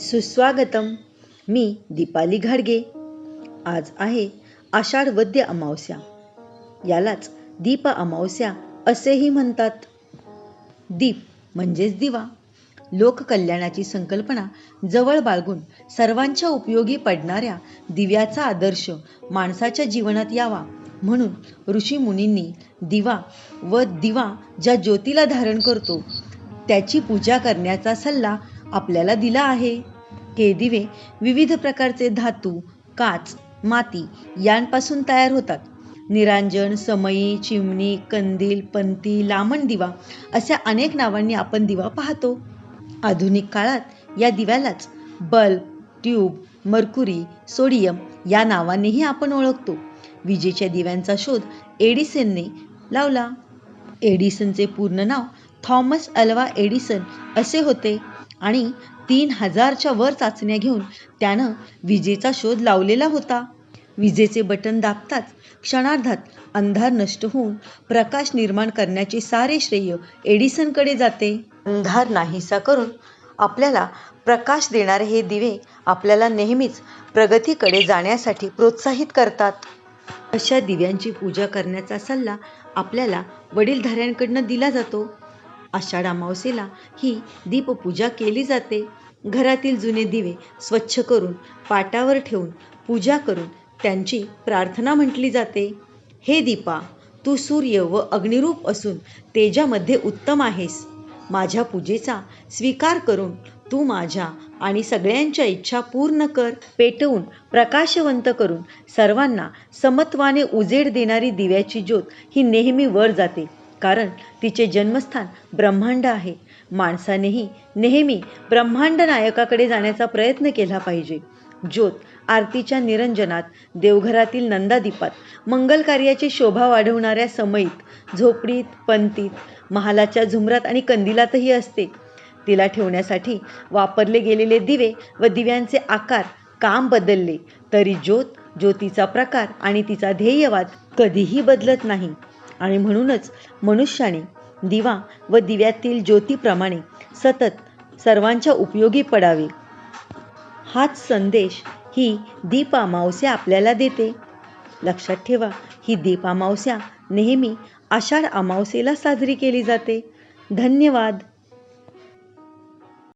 सुस्वागतम. मी दीपाली घाडगे. आज आहे आषाढ वद्य अमावस्या. यालाच दीप अमावस्या असेही म्हणतात. दीप म्हणजेच दिवा. लोककल्याणाची संकल्पना जवळ बाळगून सर्वांच्या उपयोगी पडणाऱ्या दिव्याचा आदर्श माणसाच्या जीवनात यावा म्हणून ऋषीमुनींनी दिवा व दिवा ज्या ज्योतीला धारण करतो त्याची पूजा करण्याचा सल्ला आपल्याला दिला आहे. हे दिवे विविध प्रकारचे धातू काच माती यांपासून तयार होतात. निरांजन समई चिमणी कंदील पंती लामण दिवा अशा अनेक नावांनी आपण दिवा पाहतो. आधुनिक काळात या दिव्यालाच बल्ब ट्यूब मर्कुरी सोडियम या नावांनीही आपण ओळखतो. विजेच्या दिव्यांचा शोध एडिसनने लावला. एडिसनचे पूर्ण नाव थॉमस अल्वा एडिसन असे होते आणि तीन हजारच्या वर चाचण्या घेऊन त्यानं विजेचा शोध लावलेला होता. विजेचे बटन दाबताच क्षणार्धात अंधार नष्ट होऊन प्रकाश निर्माण करण्याचे सारे श्रेय एडिसनकडे जाते. अंधार नाहीसा करून आपल्याला प्रकाश देणारे हे दिवे आपल्याला नेहमीच प्रगतीकडे जाण्यासाठी प्रोत्साहित करतात. अशा दिव्यांची पूजा करण्याचा सल्ला आपल्याला वडीलधाऱ्यांकडनं दिला जातो. आषाढ अमावस्येला ही दीपपूजा केली जाते. घरातील जुने दिवे स्वच्छ करून पाटावर ठेवून पूजा करून त्यांची प्रार्थना म्हटली जाते. हे दीपा तू सूर्य व अग्निरूप असून तेजामध्ये उत्तम आहेस. माझ्या पूजेचा स्वीकार करून तू माझ्या आणि सगळ्यांच्या इच्छा पूर्ण कर पेटवून प्रकाशवंत करून सर्वांना समत्वाने उजेड देणारी दिव्याची ज्योत ही नेहमी वर जाते. कारण तिचे जन्मस्थान ब्रह्मांड आहे. माणसानेही नेहमी ब्रह्मांड नायकाकडे जाण्याचा प्रयत्न केला पाहिजे. ज्योत आरतीच्या निरंजनात देवघरातील नंदादीपात मंगल कार्याची शोभा वाढवणाऱ्या समयीत झोपडीत पंतीत महालाच्या झुमरात आणि कंदिलातही असते. तिला ठेवण्यासाठी वापरले गेलेले दिवे व दिव्यांचे आकार काम बदलले तरी ज्योत ज्योतीचा प्रकार आणि तिचा ध्येयवाद कधीही बदलत नाही. आणि म्हणूनच मनुष्याने दिवा व दिव्यातील ज्योतीप्रमाणे सतत सर्वांच्या उपयोगी पडावे. हाच संदेश ही दीपामावस्या आपल्याला देते. लक्षात ठेवा ही दीपामावस्या नेहमी आषाढ अमावस्येला साजरी केली जाते. धन्यवाद.